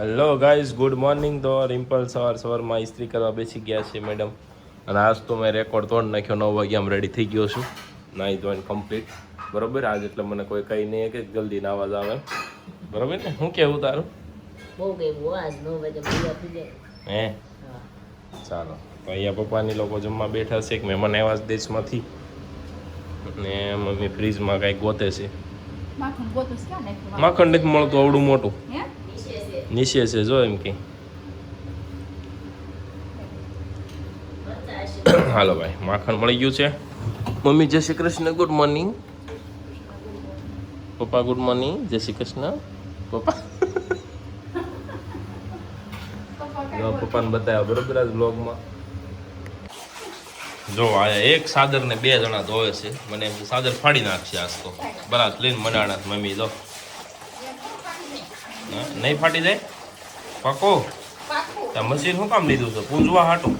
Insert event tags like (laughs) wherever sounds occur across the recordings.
Hello guys good morning તો રિમ્પલ સવાર સવારમાં ઇસ્ત્રી કરવા બેસી ગયા છે મેડમ અને આજ તો મેં રેકોર્ડ તોડ નાખ્યો. નવ વાગ્યા રેડી થઈ ગયો છું. નાઈ ધોઈને કમ્પ્લીટ બરોબર? આજ એટલે મને કોઈ કંઈ નહીં કે જલ્દી ના અવાજ આવે. બરોબર ને? શું કેવું તારું? બહુ કેવું આજ નવ વાગે હે? ચાલો. તો અહીંયા પપ્પાની લોકો જમવા બેઠા છે. કે મહેમાન આવ્યા છે દેશમાંથી ને મમ્મી ફ્રીજમાં કાંઈક ગોતે છે. માખણ નથી મળતું આવડું મોટું. હે? નીચે છે જો એમ કે હાલો ભાઈ માખણ મળી ગયું છે મમ્મી જય શ્રી કૃષ્ણ ગુડ મોર્નિંગ પપ્પા ગુડ મોર્નિંગ જય શ્રી કૃષ્ણ પપ્પા જો પપ્પાને બતાવ્યા બરોબર આજ બ્લોગમાં જો આ એક સાદર ને બે જણા ધોવે છે મને એમ કે સાદર ફાડી નાખશે આજ તો બરાબર લઈને મનાણા મમ્મી જો નહીં ફાટી જાય? પાકો? આ મશીન શું કામ લીધું છે? પૂંજવા હાટું?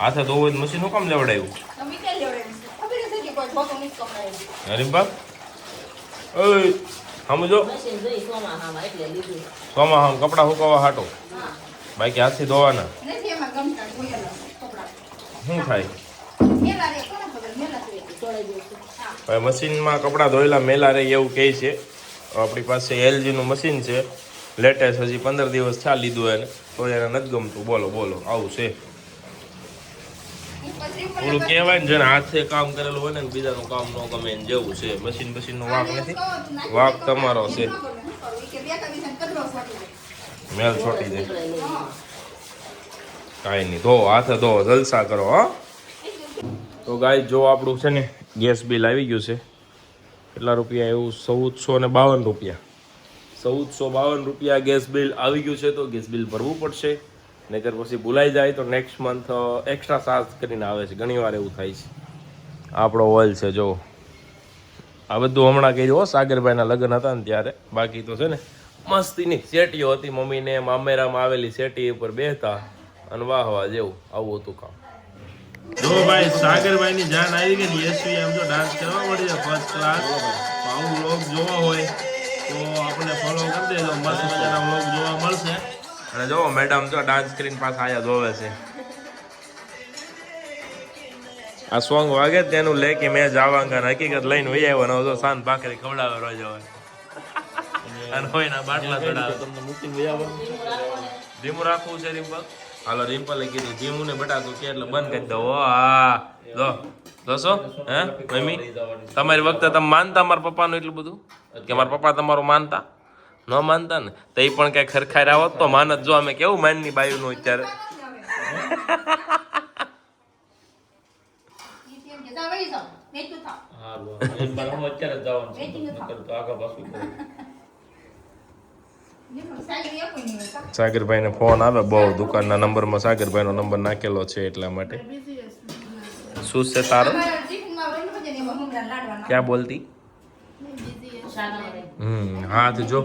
હાથે ધોવું હોય મશીન શું કામ લેવડાવ્યું. અરે બાપ ઓય સમજો મશીન જોઈ ચોમાસામાં સોમાં હમ કપડાં સુકવવા હાટો? બાકી હાથથી ધોવાના? નથી એમાં ગમતા ધોયેલા શું થાય? રે, રે. મશીનમાં કપડાં ધોયેલા મેલા રહે એવું કહે છે. આપણી પાસે એલજીનું મશીન છે. લેટેસ્ટ હજી પંદર દિવસ થયા લીધું એને. તો એને નથી ગમતું. બોલો બોલો. આવું છે. થોડું કહેવાય ને જેને હાથે કામ કરેલું હોય ને બીજાનું કામ ન ગમે એને જેવું છે. મશીન મશીનનો વાંક નથી. વાંક તમારો છે. મેલ છોટી લીધું. કાંઈ નહીં. ધો હાથે ધો. જલસા કરો હો. તો ગાય જો આપણું છે ને ગેસ બિલ આવી ગયું છે. કેટલા રૂપિયા એવું? ચૌદસો ને બાવન રૂપિયા. ચૌદસો બાવન રૂપિયા ગેસ બિલ આવી ગયું છે તો ગેસ બિલ ભરવું પડશે. નહીતર પછી ભૂલાઈ જાય તો નેક્સ્ટ મંથ એક્સ્ટ્રા ચાર્જ કરીને આવે છે. ઘણી વાર એવું થાય છે. આપણો ઓઇલ છે જો આ બધું હમણાં કર્યું સાગરભાઈના લગ્ન હતા ને ત્યારે. બાકી તો છે ને, મસ્તીની શેટીઓ હતી. મમ્મીને મામેરામાં આવેલી શેટી ઉપર બેહતા અને વાહ વાહ જેવું, આવું હતું કામ. જો ભાઈ સાગરભાઈની જાન આવી ગઈ ને યશવી એમ જો ડાન્સ કરવા મળી જાય ફર્સ્ટ ક્લાસ આવું વ્લોગ જોવા હોય તો આપણે ફોલો કરી દેજો. મસ્ત મજાના વ્લોગ જોવા મળશે. અને જો મેડમ જો ડાન્સ કરીને પાસે આયા જોવે છે. આ સોંગ વાગે તેનું લે કે મેં જાવાંગા ને હકીકત લઈને વહી આવ્યો ને જો સાંજ ભાખરી ખવડાવે રોજ હોય (laughs) અને હોય ના બાટલા ચડાવે. તમને મૂકીને ધીમું રાખવું છે રિમ્પલ હાલો રિમ્પલે કીધું ધીમું ને બટા તું કે એટલે બંધ કરી દો હા જો જોશો હે મમ્મી? તમારી વખતે તમે માનતા મારા પપ્પાનું એટલું બધું? કે મારા પપ્પા તમારું માનતા? ન માનતા ને? તો એ પણ કઈ ખરખાઈ આવત તો માનત જો અમે કેવું માનની બાયુનું અત્યારે? અત્યારે કે સાગરભાઈને ફોન આવે, બહુ દુકાનના નંબરમાં સાગરભાઈનો નંબર નાખેલો છે એટલા માટે. શું છે તારો. ક્યાં બોલતી? હમ, હાથ જો?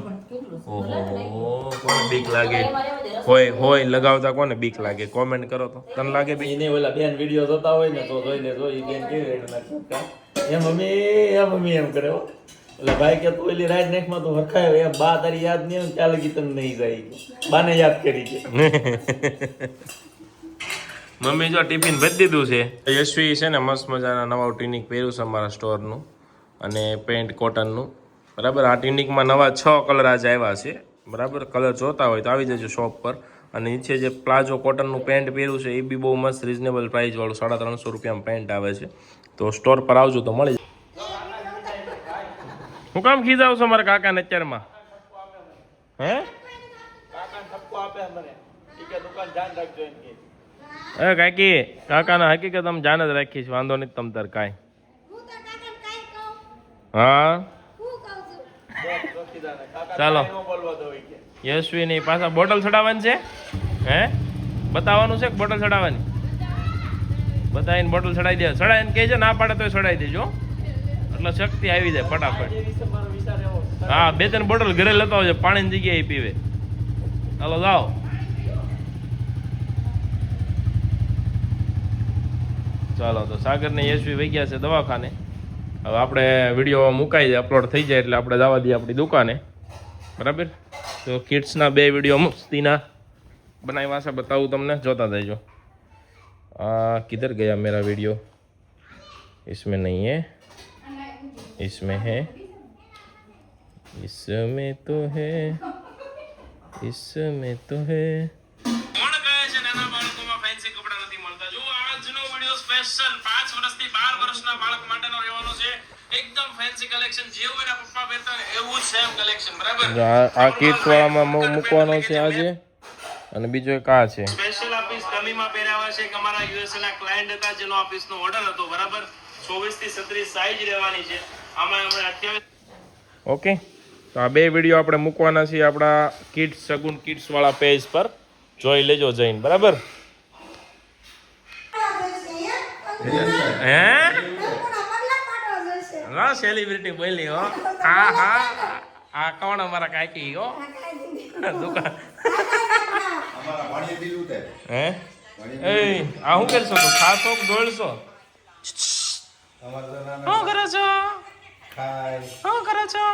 ઓહો, કોને બીક લાગે? હોય હોય, લગાવતા કોને બીક લાગે? કોમેન્ટ કરો તો. તને લાગે બી એને ઓલા બેન વીડિયો જોતા હોય ને તો જોઈને જોઈ બેન કેવી રીતે એમ મમ્મી એમ મમ્મી એમ કરે. એટલે ભાઈ કે તું એલી રાજ નાખમાં તું હરખાયો એ બા તારી યાદ નહીં આવે ચાલે ગીતમ નહીં જાય બાને યાદ કરી છે. (laughs) મમ્મી જો ટિફિન ભરી દીધું છે. યશવી છે ને મસ્ત મજાના નવા ટ્યુનિક પહેર્યું છે અમારા સ્ટોરનું અને પેન્ટ કોટનનું. બરાબર? આ ટ્યુનિકમાં નવા છ કલર આજે આવ્યા છે. બરાબર? કલર જોતા હોય તો આવી જજો શોપ પર. અને નીચે જે પ્લાઝો કોટનનું પેન્ટ પહેર્યું છે એ બી બહુ મસ્ત રિઝનેબલ પ્રાઇસવાળું સાડા ત્રણસો રૂપિયામાં પેન્ટ આવે છે. તો સ્ટોર પર આવજો તો મળી હું કામ ખીજાવ છો મારા કાકાને અત્યારમાં? હે? એ કાકી કાકાના હકીકત અમે જાણ જ રાખીશ વાંધો નહીં તમ તાર કાંઈ. હા ચાલો. યશવી ની પાછા બોટલ ચડાવવાની છે? હે? બતાવવાનું છે કે બોટલ ચડાવવાની? બતાવીને બોટલ ચડાવી દે. ચડાવીને કહે છે ના પાડે તો ચડાવી દેજો એટલે શક્તિ આવી જાય ફટાફટ. હા બે ત્રણ બોટલ ઘરે લેતા આવજો પાણીની જગ્યાએ પીવે. ચાલો જાઓ. ચાલો તો સાગરને યશવી વહી ગયા છે દવાખાને. હવે આપણે વીડિયો મુકાઈ જાય અપલોડ થઈ જાય એટલે આપણે જવા દઈએ આપણી દુકાને. બરાબર? તો કિડ્સના બે વીડિયો મસ્તીના બનાવી છે બતાવું તમને જોતા જજો આ કિધર ગયા મેરા વીડિયો? ઇસમે નહીં હે. इसमें है इसमें तो है इसमें તો હે કોણ કહે છે નાના બાળકોમાં ફેન્સી કપડાં નથી મળતા જો આજનો વિડિયો સ્પેશિયલ 5 વર્ષથી 12 વર્ષના બાળક માટેનો રહેવાનો છે એકદમ ફેન્સી કલેક્શન જેવું એના પપ્પા પહેરતા હોય એવું જ સેમ કલેક્શન બરાબર આ કિડ્સ વાળામાં મૂકવાનો છે આજે અને બીજો એક આ છે સ્પેશિયલ આ પીસ કમીમાં પહેરાવા છે કે અમારા યુએસએ ના ક્લાયન્ટ હતા જેનો આ પીસનો ઓર્ડર હતો બરાબર 24 થી 37 સાઈઝ રહેવાની છે. આમાં હમણાં 28 ઓકે તો આ બે વીડિયો આપણે મૂકવાના છીએ આપણા કિડ્સ સગુન કિડ્સ વાળા પેજ પર. જોઈ લેજો જઈને બરાબર? હે? હા સેલિબ્રિટી બોલી હો. હા હા. આ કોણ અમારા કાકી હો? દુકાન. હે? એ આ શું કરશો તું? ખાસો કે દોડશો? શું કરો છો? શું કરો છો?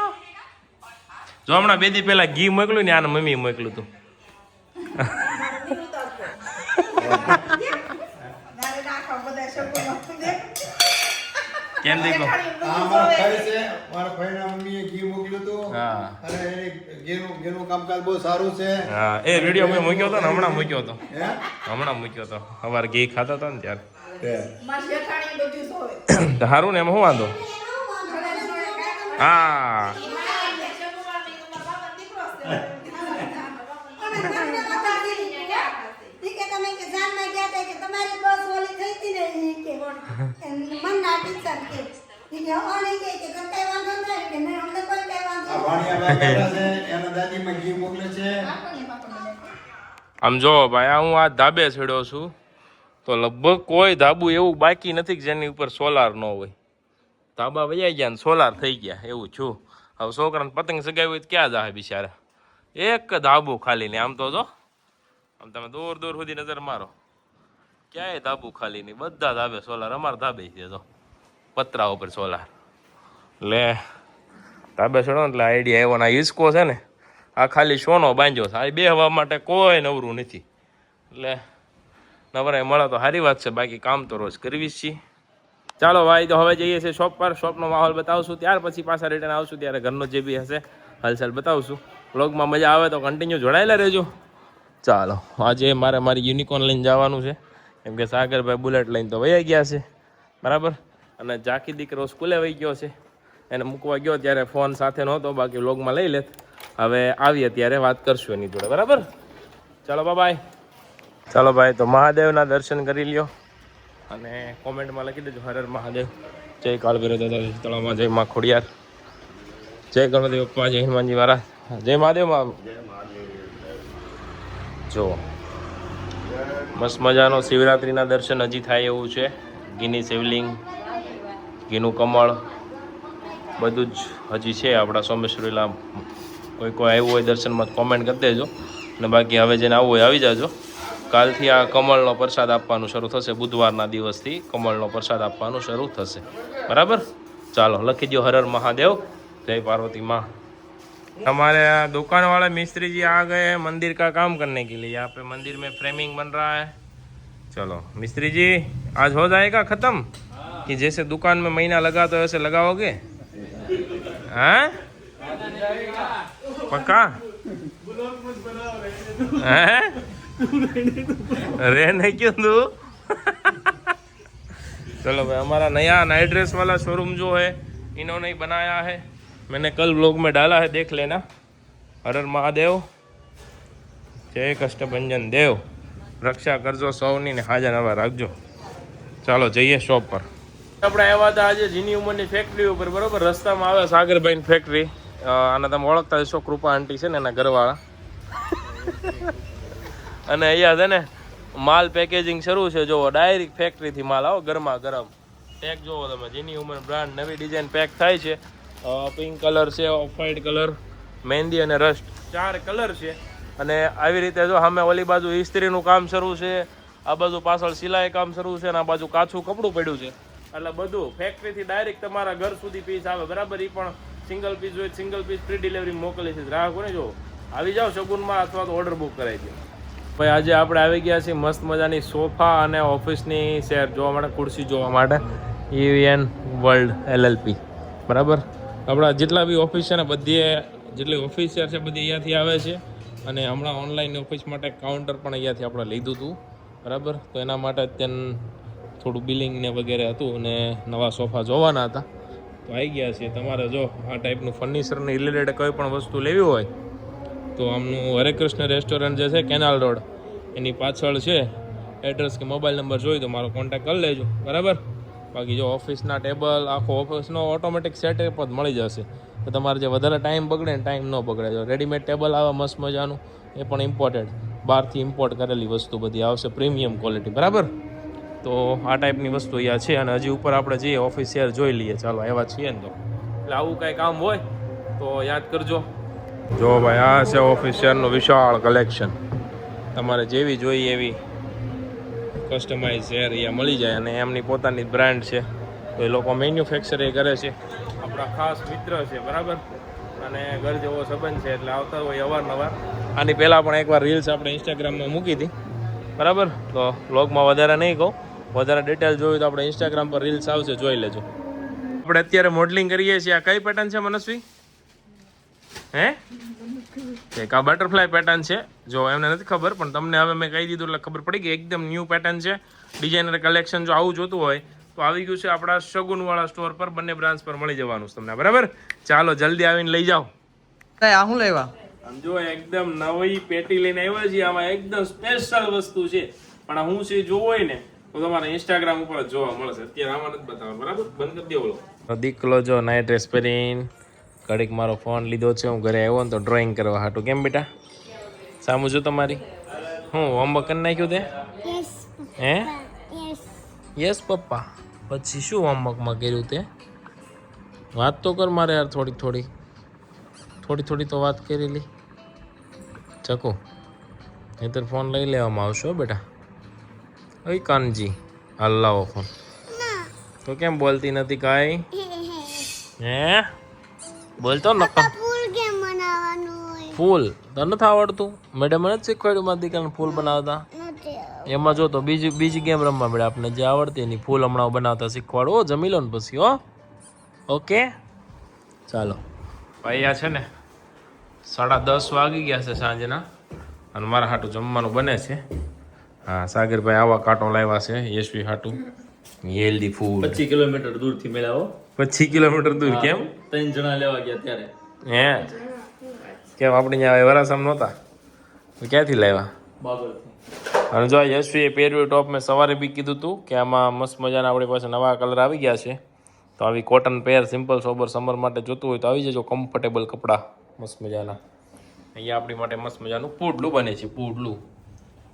જો હમણાં બે દી પહેલા ઘી મોકલ્યું ને આને મમ્મી મોકલ્યું તું. કેમ દેખો? મારા ભાઈના મમ્મીએ ઘી મોકલ્યું હતું હા. અને એને ઘેનું ઘેનું કામકાજ બહુ સારું છે. હા. એ રેડિયો મેં મૂક્યો હતો ને હમણાં મૂક્યો હતો. હમણાં મૂક્યો હતો. સવારે ઘી ખાતા હતા ને ત્યારે. સારું (coughs) ને એમ શું વાંધો? હા. આમ જો ભાઈ હું આ ધાબે છેડ્યો છું. તો લગભગ કોઈ ધાબુ એવું બાકી નથી કે જેની ઉપર સોલાર ન હોય. ધાબા વૈયા ગયા ને સોલાર થઈ ગયા, એવું છું. હવે છોકરાને પતંગ સગાવી હોય તો ક્યાં જાય બિચારા? એક ધાબુ ખાલી ને આમ તો જો. આમ તમે દૂર દૂર સુધી નજર મારો. ક્યાંય ધાબુ ખાલી નહીં, બધા ધાબે સોલાર, અમારા ધાબે છે તો પતરા ઉપર સોલાર. એટલે ધાબે ચડો એટલે આઈડિયા એવો ને હિસકો છે ને, આ ખાલી સોનો બાંધ્યો છે. આ બે હવા માટે કોઈ નવરું નથી. એટલે નવરાય મળે તો સારી વાત છે. બાકી કામ તો રોજ કરવી જ છીએ ચાલો ભાઈ, તો હવે જઈએ છીએ શોપ પર. શોપનો માહોલ બતાવશું. ત્યાર પછી પાછા રિટર્ન આવશું ત્યારે ઘરનો જે બી હશે, હલચલ બતાવશું. બ્લોગમાં મજા આવે તો કન્ટિન્યુ જોડાયેલા રહેજો. ચાલો, આજે મારે મારી યુનિકોર્ન લઈને જવાનું છે. કેમ કે સાગરભાઈ બુલેટ લઈને તો વયા ગયા છે. બરાબર? અને ઝાકી દીકરો સ્કૂલે વહી ગયો છે. એને મૂકવા ગયો ત્યારે ફોન સાથે નહોતો. બાકી વ્લોગમાં લઈ લેત. હવે આવીએ ત્યારે વાત કરશું એની જોડે. બરાબર? ચાલો બાય ચાલો ભાઈ, તો મહાદેવના દર્શન કરી લ્યો. અને કોમેન્ટમાં લખી દેજો, હર હર મહાદેવ. જય કાળભૈરવ દાદા તળાવમાં, જય માં ખોડિયાર. જય ગણપતિ પપ્પા જય હનુમાનજી મારા જય મહાદેવ જો, મસ્ત મજાનો શિવરાત્રિના દર્શન હજી થાય એવું છે. ઘીની શિવલિંગ, ઘીનું કમળ, બધું જ હજી છે. આપણા સોમેશ્વરીલા કોઈ કોઈ આવ્યું હોય દર્શનમાં કોમેન્ટ કરી દેજો. અને બાકી હવે જેને આવવું હોય, આવી જાજો. કાલથી આ કમળનો પ્રસાદ આપવાનું શરૂ થશે બુધવારના દિવસથી કમળનો પ્રસાદ આપવાનું શરૂ થશે બરાબર ચાલો લખી દો હર હર મહાદેવ જય पार्वती माँ हमारे यहाँ दुकान वाले मिस्त्री जी आ गए हैं मंदिर का काम करने के लिए यहाँ पे मंदिर में फ्रेमिंग बन रहा है चलो मिस्त्री जी आज हो जाएगा खत्म कि जैसे दुकान में महीना लगा तो ऐसे लगाओगे हैं पक्का हैं रहने क्यों दू चलो भाई हमारा नया नाइट ड्रेस वाला शोरूम जो है इन्होंने ही बनाया है मैंने कल ब्लॉग में डाला है देख लेना हर हर महादेव જય કષ્ટભંજન દેવ રક્ષા કરજો સૌની ને હાજર નવા રાખજો ચાલો જઈએ શોપ પર આપણે આવ્યા હતા આજે જીની ઉંમરની ફેક્ટરી ઉપર બરોબર રસ્તામાં આવે સાગરભાઈની ફેક્ટરી આને તમે ઓળખતા હશો, કૃપા આંટી છે ને એના ઘરવાળા. અને અહીંયા છે ને, માલ પેકેજિંગ શરૂ છે, જુઓ ડાયરેક્ટ ફેક્ટરીથી માલ આવો, ગરમા ગરમ. પેક જુઓ તમે, જેની ઉંમર બ્રાન્ડ નવી ડિઝાઇન પેક થાય છે. પિંક કલર છે ઓફ વ્હાઇટ કલર મહેંદી અને રસ્ટ ચાર કલર છે. અને આવી રીતે જો સામે ઓલી બાજુ ઇસ્ત્રીનું કામ શરૂ છે, આ બાજુ પાછળ સિલાઈ કામ શરૂ છે, અને આ બાજુ કાચું કપડું પડ્યું છે. એટલે બધું ફેક્ટરીથી ડાયરેક્ટ તમારા ઘર સુધી પીસ આવે, બરાબર? એ પણ સિંગલ પીસ હોય, સિંગલ પીસ ફ્રી ડિલિવરી મોકલી છે. ગ્રાહકોને જો આવી જાઓ શગુનમાં અથવા તો ઓર્ડર બુક કરાવી દો. ભાઈ, આજે આપણે આવી ગયા છીએ મસ્ત મજાની સોફા અને ઓફિસની શેર જોવા માટે, ખુરશી જોવા માટે. ઈવીએન વર્લ્ડ એલએલપી બરાબર? આપણા જેટલા બી ઓફિસ છે ને, બધી જેટલી ઓફિસ છે, બધી અહીંયાથી આવે છે. અને હમણાં ઓનલાઈન ઓફિસ માટે કાઉન્ટર પણ અહીંયાથી આપણે લીધું હતું. બરાબર? તો એના માટે અત્યારે થોડું બિલિંગ ને વગેરે હતું અને નવા સોફા જોવાના હતા. તો આવી ગયા છે તમારે જો આ ટાઈપનું ફર્નિચરને રિલેટેડ કોઈ પણ વસ્તુ લેવી હોય, તો આમનું હરે કૃષ્ણ રેસ્ટોરન્ટ જે છે કેનાલ રોડ, એની પાછળ છે એડ્રેસ કે મોબાઈલ નંબર જોઈ તો મારો કોન્ટેક્ટ કરી લેજો. બરાબર? બાકી જો ઓફિસના ટેબલ આખો ઓફિસનો ઓટોમેટિક સેટઅપ જ મળી જશે. તો તમારે જે વધારે ટાઈમ બગડે ને ટાઈમ ન બગડે. જો રેડીમેડ ટેબલ આવે, મસ્ત મજાનું, એ પણ ઇમ્પોર્ટેડ બહારથી ઇમ્પોર્ટ કરેલી વસ્તુ બધી આવશે પ્રીમિયમ ક્વોલિટી બરાબર? તો આ ટાઈપની વસ્તુ અહીંયા છે અને હજી ઉપર આપણે જઈએ ઓફિસ શેર જોઈ લઈએ. ચાલો આવ્યા છીએ ને તો. એટલે આવું કાંઈ કામ હોય તો યાદ કરજો. જો ભાઈ, આ છે ઓફિસ શેરનું વિશાળ કલેક્શન તમારે જેવી જોઈએ એવી કસ્ટમાઇઝ શેર અહીંયા મળી જાય અને એમની પોતાની બ્રાન્ડ છે. તો એ લોકો મેન્યુફેક્ચર કરે છે. આપણા ખાસ મિત્ર છે, બરાબર? અને ઘર જેવો સંબંધ છે, એટલે આવતા હોય અવારનવાર. આની પહેલાં પણ એકવાર રીલ્સ આપણે ઇન્સ્ટાગ્રામમાં મૂકી હતી. બરાબર? તો બ્લોગમાં વધારે નહીં કહું. વધારે ડિટેલ જોયું તો આપણે ઇન્સ્ટાગ્રામ પર રીલ્સ આવશે જોઈ લેજો. આપણે અત્યારે મોડલિંગ કરીએ છીએ. આ કઈ પેટર્ન છે મનસ્વી? હે? એક આ બટરફ્લાય પેટર્ન છે. જો એમને નથી ખબર પણ તમને હવે મેં કહી દીધું એટલે ખબર પડી કે એકદમ ન્યૂ પેટર્ન છે. ડિઝાઇનર કલેક્શન જો આવું જોતું હોય તો આવી ગયું છે આપણા શગુનવાળા સ્ટોર પર બંને બ્રાન્ચ પર મળી જવાનું તમને. બરાબર? ચાલો જલ્દી આવીને લઈ જાઓ. આ શું લેવા? જો એકદમ નવી પેટી લઈને આવ્યા છીએ. આમાં એકદમ સ્પેશિયલ વસ્તુ છે. પણ હું છે જોવો હોય ને તો તમારે ઇન્સ્ટાગ્રામ ઉપર જ જોવા મળશે. અત્યારે આમાં નથી બતાવવા બરાબર? બંધ કરી દેવો દીકલો જો નાઇટ ડ્રેસ પહેરીને ઘડીક મારો ફોન લીધો છે હું ઘરે આવ્યો ને તો ડ્રોઈંગ કરવા હાટું. કેમ બેટા? સામું છું તમારી. હું હોમવર્ક કરી નાખ્યું તે? હે? યસ પપ્પા. પછી શું હોમવર્કમાં કર્યું તે? વાત તો કર મારે યાર થોડીક થોડી થોડી થોડી તો વાત કરી લી ચકો નહીતર ફોન લઈ લેવામાં આવશો બેટા. ઓય કાનજી હાલ લાવો ફોન તો કેમ બોલતી નથી કાંઈ? હે? બોલતો ન ફૂલ તને નથી આવડતું? મેડમ મને જ શીખવાડ્યું મારી દીકરાને ફૂલ બનાવતા. એમાં જો તો બીજી બીજી ગેમ રમવા મળે આપણે જે આવડતી એની ફૂલ હમણાં બનાવતા શીખવાડો. જમી લો ને પછી હો. ઓકે? ચાલો. ભાઈ આ છે ને સાડા દસ વાગી ગયા છે સાંજના અને મારા હાટું જમવાનું બને છે. હા સાગરભાઈ આવા કાંટો લાવ્યા છે યશવી હાટું. હેલ્ધી ફૂડ પચીસ કિલોમીટર દૂરથી મેળાવો પચીસ કિલોમીટર દૂર કેમ? ત્રણ જણા લેવા ગયા ત્યારે. હે? કેમ આપણે ત્યાં વરાસામ નહોતા? ક્યાંથી લાવ્યા? અને જો યશવીએ પહેર્યું ટોપ મેં સવારે બી કીધું હતું કે આમાં મસ્ત મજાના આપણી પાસે નવા કલર આવી ગયા છે. તો આવી cotton pair simple sober summer માટે જોતું હોય તો આવી જજો કમ્ફર્ટેબલ કપડાં. મસ્ત મજાના. અહીંયા આપણી માટે મસ્ત મજાનું પૂડલું બને છે પૂડલું.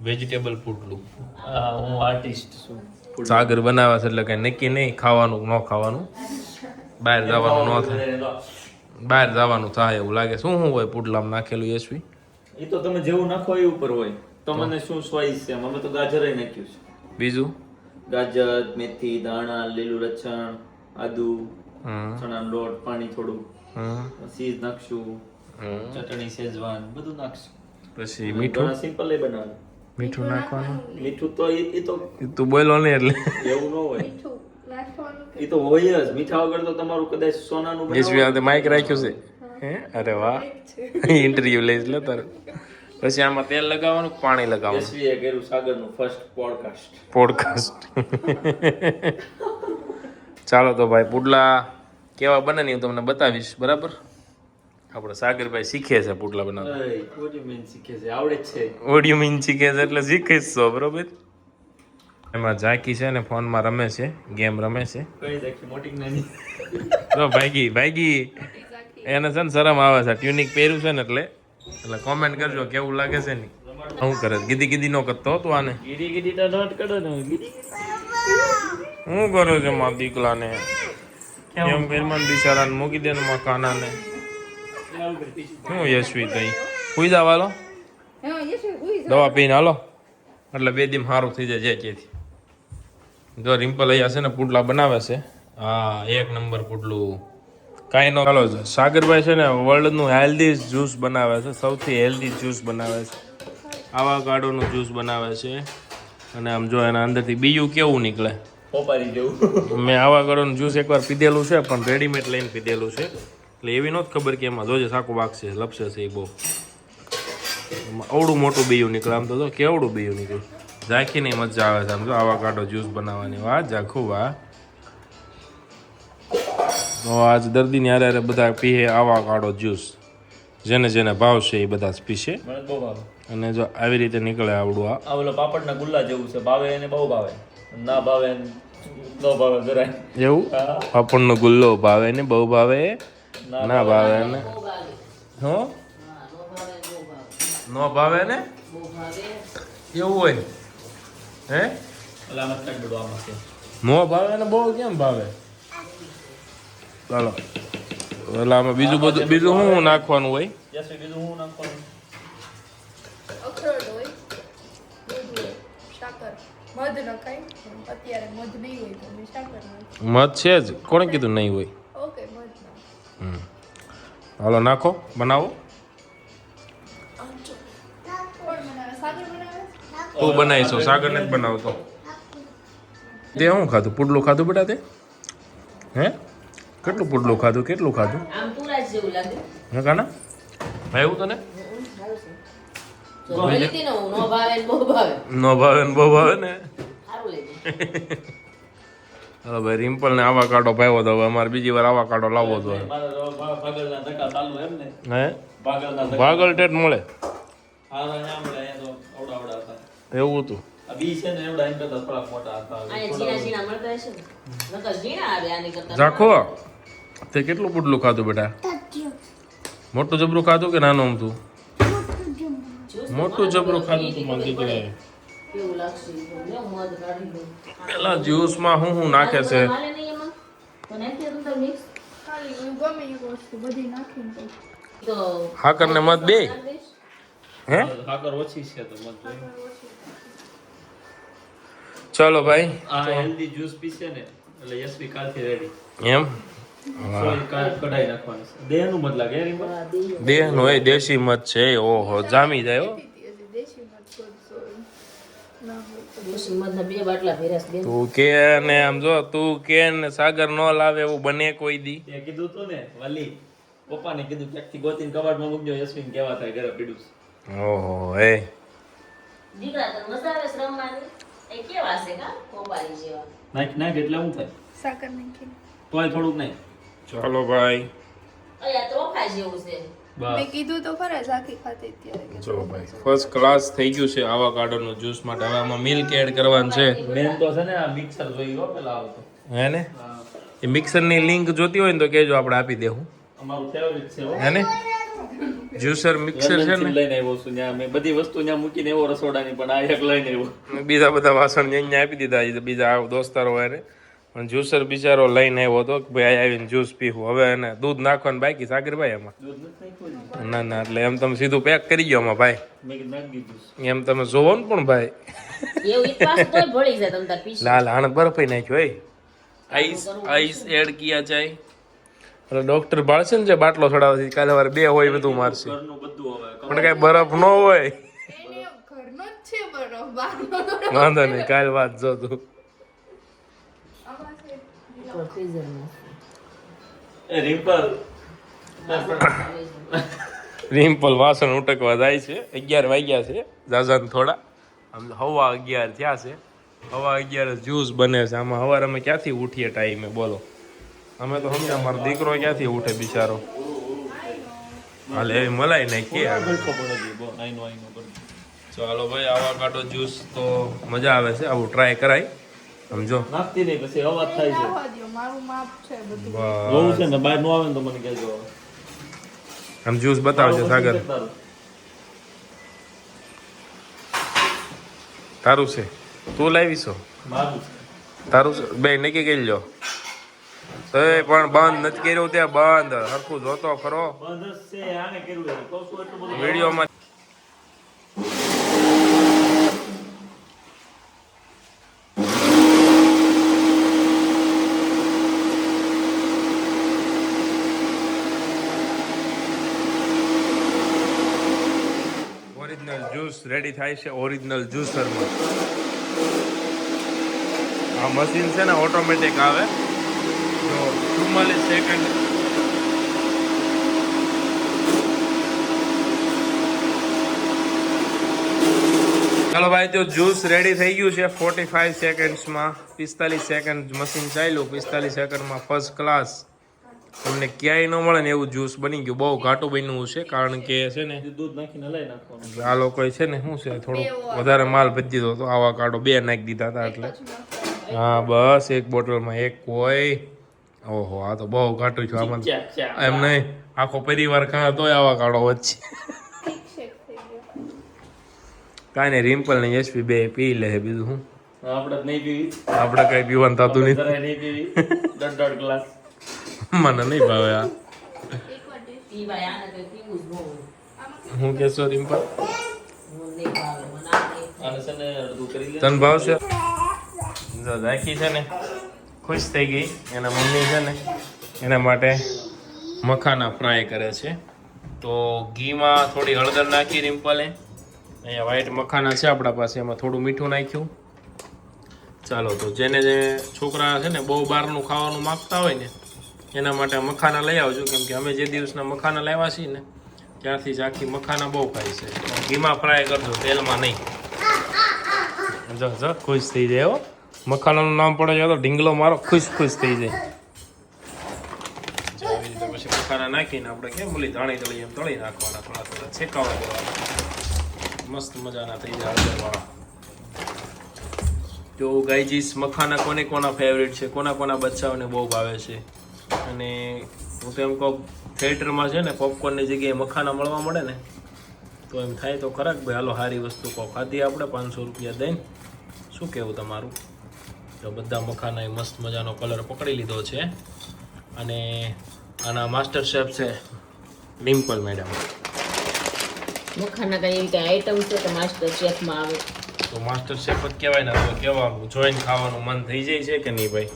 વેજીટેબલ પૂડલું. હા હું આર્ટિસ્ટ છું. સાગર બનાવે છે એટલે કંઈ નક્કી નહીં ખાવાનું ન ખાવાનું. બહાર જવાનું ન થાય. બહાર જવાનું થાય એવું લાગે. શું શું હોય પુડલામ નાખેલું યશવી એ તો તમે જેવું નાખો એ ઉપર હોય. તો મને શું ચોઈસ છે? અમે તો ગાજર નાખ્યું છે. બીજું? ગાજર મેથી દાણા લીલું લસણ આદુ હમ. ચણાનો લોટ પાણી થોડું. હમ. સીઝ નાખશું. હમ. ચટણી શેજવાન બધું નાખશું. પછી મીઠું? સિમ્પલ એ બનાવે. મીઠું નાખવાનું? મીઠું તો એ તો તું બોલો ને એટલે. એવું ન હોય. એ તો હોય જ. મીઠા વગર તો તમારું કદાચ સોનાનું બનાવો આ માઇક રાખ્યું છે. હે? અરે વાહ. ઇન્ટરવ્યુ (laughs) લઈશ લે તારે. પછી આમાં તેલ લગાવવાનું પાણી લગાવવાનું? યશવીએ કર્યું સાગરનું ફર્સ્ટ પોડકાસ્ટ પોડકાસ્ટ ચાલો તો ભાઈ પુડલા કેવા બને ને હું તમને બતાવીશ બરાબર? આપણે સાગરભાઈ શીખે છે પુટલા બનાવતા. શીખે છે આવડે છે. ઓડિયો મીન શીખે છે એટલે શીખીશ છો બરોબર? એમાં ઝાંકી છે ને ફોનમાં રમે છે ગેમ રમે છે. તો ભાઈગી ભાઈગી એને છે ને શરમ આવે છે ટ્યુનિક પહેર્યું છે ને એટલે એટલે કોમેન્ટ કરજો કેવું લાગે છે ને હું કરે? ગીધી ગીધી નો કરતો તું આને? ગીધી ગીધી તો નોટ કરો ને. હું કરો છો માં દીકલાને? એમ ફેરમાન બિચારાને મૂકી દે ને માં કાનાને. હું યશવી તઈ સુઈ જાવ હાલો. દવા પીને હાલો. એટલે બે દિન સારું થઈ જાય જે કેથી જો રિમ્પલ અહીંયા છે ને પુડલા બનાવે છે. હા એક નંબર પુડલું. કાંઈ ન ચાલો સાગરભાઈ છે ને વર્લ્ડનું હેલ્ધી જ્યુસ બનાવે છે સૌથી હેલ્ધી જ્યુસ બનાવે છે. આવા કાડોનું જ્યુસ બનાવે છે. અને આમ જો એના અંદરથી બીજું કેવું નીકળે? પોપારી જેવું. મેં આવા કાડોનું જ્યુસ એકવાર પીધેલું છે પણ રેડીમેડ લઈને પીધેલું છે. એટલે એવી નહોતી ખબર કે એમાં જોજે સાકું વાગશે લપસે છે એ બહુ. એમાં અવડું મોટું બીયું નીકળે આમ તો જો કેવડું બીયું નીકળ્યું ઝાંખીને મજા આવે છે આમ જો આવા કાઢો જ્યુસ બનાવવાની. વાહ ઝાખું વાહ. તો આજ દર્દીની હારે હારે બધા પીએ આવા કાઢો જ્યુસ. જેને જેને ભાવશે એ બધા પીશે. અને જો આવી રીતે નીકળે આવડું આ. ઓલો પાપડના ગુલ્લા જેવું છે ભાવે એને બહુ ભાવે. ના ભાવે ન ભાવે જરાય. એવું? પાપડનો ગુલ્લો ભાવે ને બહુ ભાવે. ના ભાવે ને હા? નો ભાવે ન એવું હોય. હે? નો ભાવે ને બહુ કેમ ભાવે? ચાલો. એટલે આમાં બીજું બધું બીજું શું નાખવાનું હોય? મધ નખાય અત્યારે મધ નહીં હોય તો અમે સાકર નાખીએ મધ છે જ. કોણે કીધું નહીં હોય? હાલો નાખો બનાવો. તું બનાવીશો સાગર નથી બનાવતો. તે શું ખાધું? પુડલું ખાધું બેટા તે? હે? કેટલું પુડલું ખાધું? કેટલું ખાધું? જ હે કાના? ભાઈ તને? હમ, સારું છે જો જોઈ લીધી ને હું નો ભાવે ને બહુ ભાવે ન? (laughs) હાલો ભાઈ રિમ્પલ ને આવા કાઢો ભાવ્યો તો હવે અમારે બીજી વાર આવા કાઢો લાવવો તો હે? ભાગલ ટેટ મળે. એવું હતું. આ બી છે ને એવડા એમ કરતા થોડાક મોટા હતા. અહીંયા ઝીણા ઝીણા મળતા હશે ને? નકર ઝીણા આવે આની કરતા. ઝાખો તે કેટલું પુડલું ખાધું બેટા? મોટું જબરું ખાધું કે નાનું જ્યુસ મોટું જબરું ખાધું તું પેલા જ્યુસમાં હું હું નાખે છે? હાકર ને મત બે હે હાકર ઓછી છે તો મત જોઈ. ચલો ભાઈ. આ હેલ્ધી જ્યુસ પીશે ને એટલે યશવી કાલથી રેડી એમ? દેહનું મત લાગે? દેહનું. એ દેશી મત છે ઓહો જામી જાય હો પીતી હશે દેશી મધ શોધશો ના હોય તો કે ને આમ જો તું કે ને સાગર નો લાવે એવું બને કોઈ દી. એ કીધું તું ને વાલી પપ્પાને કીધું ક્યાંકથી ગોતીને કબાટમાં મૂકજો યશવીને કેવા થાય ઘરે પીડું ઓહો એ. દીકરા તને મજા આવે છે એ કેવા છે કા? પોપારી જેવા. નાખ નાખ એટલે શું થાય? સાકર તોય થોડુંક નહીં. ચાલો ભાઈ. જેવું છે. મેં કીધું તો ખરા ઝાંખી ખાતી ત્યારે જો ભાઈ ફર્સ્ટ ક્લાસ થઈ ગયું છે આવા ગાર્ડનનું જ્યુસ માટે. હવે આમાં મિલ્ક એડ કરવાનું છે. મેન તો છે ને આ મિક્સર જોઈ હો પેલા આવતો. હે ને? એ મિક્સરની લિંક જોતી હોય ને તો કહેજો આપણે આપી દેવું. અમારું ફેવરિટ છે હે. ને? જ્યુસર મિક્સર છે ને? લઈને આવ્યો છું ત્યાં. મેં બધી વસ્તુ ત્યાં મૂકીને એવો રસોડાની પણ આ એક લઈને આવ્યો. બીજા બધા વાસણ અહીંયા આપી દીધા. બીજા દોસ્તારો હોય ને. પણ જ્યુસર બિચારો લઈને આવ્યો હતો કે ભાઈ આ આવીને જ્યુસ પીવું હવે એને દૂધ નાખવાનું બાકી સાગરભાઈ એમાં? ના ના એટલે એમ તમે સીધું પેક કરી ગયો એમાં ભાઈ. મેં કીધું નાખી દીધું. એમ તમે જોવો ને પણ ભાઈ. એવું ઈ પાછું તોય ભળી જાય તમ તાર પીસી. લાલ હાણ બરફ નાખ્યો એ આઈસ આઈસ એડ કિયા જાય એટલે ડોક્ટર બાળશે ને જે બાટલો ચડાવશે કાલે વાર બે હોય બધું મારશે. ઘરનું બધું હવે. પણ કઈ બરફ ન હોય. એને ઘરનો જ છે બરફ બહારનો તો વાંધો નહીં કાલ વાત જો તું. રિમ્પલ. રિમ્પલ વાસણ ઉટકવા જાય છે. અગિયાર વાગ્યા છે. જાજાને થોડા. આમ તો હવા અગિયાર થયા છે. હવા અગિયાર જ્યુસ બને છે. આમાં સવારે અમે ક્યાંથી ઉઠીએ ટાઈમે? બોલો. અમે તો સમજ્યા મારો દીકરો ક્યાંથી ઉઠે બિચારો? હાલે એવી મલાઈ ને કે ચાલો ભાઈ આવા કાઢો જ્યુસ તો મજા આવે છે. આવું ટ્રાય કરાય. સમજો? નાખતી નહીં પછી અવાજ થાય છે. મારું માપ છે બધું. જોવું છે ને બહાર નો આવે ને તો મને કહેજો. આમ જ્યુસ બતાવજો સાગર. તારું. છે? તું લાવીશો મારું તારું છે? બે નક્કી કરી લો તો એ પણ બંધ નથી કર્યું ત્યાં બંધ. હરખું જોતો ખરો બંધ જ છે આને કર્યું છે. કહું છું એટલું બધું. વિડીયોમાં રેડી થાય છે ઓરિજિનલ જ્યુસરમાં આ મશીન છે ને ઓટોમેટિક આવે. જો ચુમ્માલીસ સેકન્ડ ચાલો ભાઈ તો જ્યુસ રેડી થઈ ગયું છે ફોર્ટી ફાઈવ સેકન્ડ્સમાં પિસ્તાલીસ સેકન્ડ મશીન ચાલ્યું, પિસ્તાલીસ સેકન્ડમાં ફર્સ્ટ ક્લાસ તમને ક્યાંય ન મળે ને એવું જ્યુસ બની ગયું. બહુ ઘાટું બન્યું છે કારણ કે છે ને દૂધ નાખીને લઈ નાખવાનું. આ લોકો છે ને શું છે થોડું વધારે માલ ભજી દીધો હતો. આવા કાઢો બે નાખી દીધા હતા એટલે. હા બસ એક બોટલમાં એક કોઈ. ઓહો આ તો બહુ ઘાટું છે આમાં. એમ નહીં આખો પરિવાર ખાય તોય આવા કાઢો વચ્ચે. કાંઈ નહીં રિમ્પલ ને યશવી બે પી લે બીજું શું? આપણે નહીં પીવી. આપણે કઈ પીવાનું થતું નહીં નહીં પીવી. દોઢ દોઢ ગ્લાસ. મને નહીં ભાવે આ. હું રિમ્પલ? આને છે ને અડધું કરી લે. તને ભાવશે જો રાખી છે ને ખુશ થઈ ગઈ. એના મમ્મી છે ને એના માટે મખાના ફ્રાય કરે છે. તો ઘીમાં થોડી હળદર નાખી રિમ્પલે. અહીંયા વ્હાઈટ મખાના છે આપણા પાસે એમાં થોડું મીઠું નાખ્યું. ચાલો તો જેને જે છોકરા છે ને બહુ બહારનું ખાવાનું માગતા હોય ને એના માટે મખાના લઈ આવજો. કેમ કે અમે જે દિવસના મખાના લાવ્યા છીએ ને ત્યારથી જ આખી મખાના બહુ ખાય છે. ઘીમાં ફ્રાય કરજો તેલમાં નહીં. જો જો ખુશ થઈ જાય હો. મખાનાનું નામ પડે તો ઢીંગલો મારો ખુશ ખુશ થઈ જાય. પછી મખાના નાખીને આપણે કેમ બોલી ધાણી તળી એમ તળી નાખવાના થોડા થોડા છેકાવા દેવાના. મસ્ત મજાના થઈ જાય હળદરવાળા. તો ગાઈજીસ મખાના કોને કોના ફેવરેટ છે કોના કોના બચ્ચાઓને બહુ ભાવે છે? અને હું તો એમ કહું થિયેટરમાં છે ને પોપકોર્નની જગ્યાએ મખાના મળવા મળે ને તો એમ થાય તો ખરાક ભાઈ હાલો સારી વસ્તુ કહો ખાધી આપણે પાંચસો રૂપિયા દઈને. શું કહેવું તમારું? તો બધા મખાના મસ્ત મજાનો કલર પકડી લીધો છે. અને આના માસ્ટર શેફ છે ડિમ્પલ મેડમ મખાના કઈ એવી કઈ આઈટમ છે કે માસ્ટર શેફમાં આવે? તો માસ્ટર શેફ જ કહેવાય ને તો કહેવાનું જોઈન ખાવાનું મન થઈ જાય છે કે નહીં ભાઈ?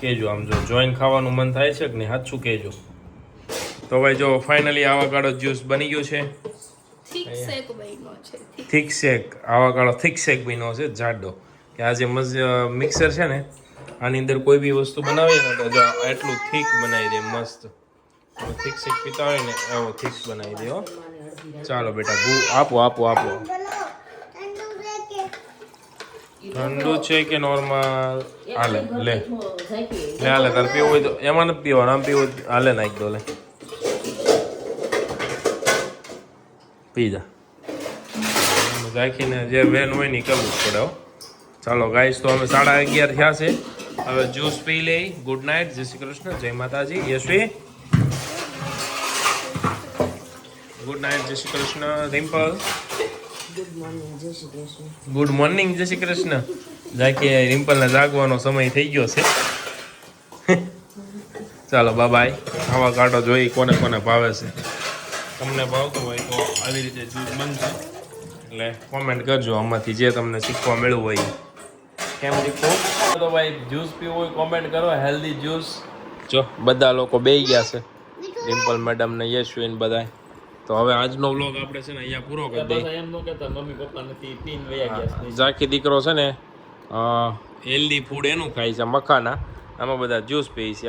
કહેજો આમ જો જોઈન ખાવાનું મન થાય છે કે નહીં સાચું કહેજો તો ભાઈ જો ફાઇનલી આવાકાડો જ્યુસ બની ગયો છે. Thick shake avocado thick shake બન્યો છે જાડો. કે આ જે મિક્સર છે ને આની અંદર કોઈ બી વસ્તુ બનાવીએ ને તો જો એટલું થીક બનાવી દે મસ્ત. થિક શેક પીતા હોય ને એવો થીક બનાવી દે ચાલો બેટા આપો આપો આપો. ઠંડુ છે કે નોર્મલ હાલે લે. લે હાલે તારે પીવું હોય તો. એમાં નથી પીવાનું આમ પીવું હાલે નાખ દો લે. પી જા. રાખીને જે વેન હોય ને કરવું પડે ચાલો ગાઈસ તો અમે સાડા અગિયાર થયા છે. હવે જ્યુસ પી લઈ ગુડ નાઇટ જય શ્રી કૃષ્ણ. જય માતાજી. યશવી. ગુડ નાઇટ જય શ્રી કૃષ્ણ. રિમ્પલ ગુડ મોર્નિંગ જય શ્રી કૃષ્ણ. જાકે રિમ્પલને જાગવાનો સમય થઈ ગયો છે. ચાલો બાબાય આવા કાંટો જોઈ કોને કોને ભાવે છે. તમને ભાવતું હોય તો આવી રીતે જ્યુસ બનશે એટલે કોમેન્ટ કરજો આમાંથી જે તમને શીખવા મળ્યું હોય. કેમ શીખવું તો ભાઈ જ્યુસ પીવું હોય કોમેન્ટ કરો હેલ્ધી જ્યુસ જો, બધા લોકો બેહી ગયા છે. રિમ્પલ મેડમ ને યશવીન બધા તો હવે આજનો વ્લોગ આપણે છે ને અહીંયા પૂરો કરી દઈએ. એમ ન કહેતા મમ્મી પપ્પા નથી પીન વયા ગયા છે. ઝાકી દીકરો છે ને હેલ્ધી ફૂડ એનું ખાય છે મખાના. આમાં બધા જ્યુસ પી છે.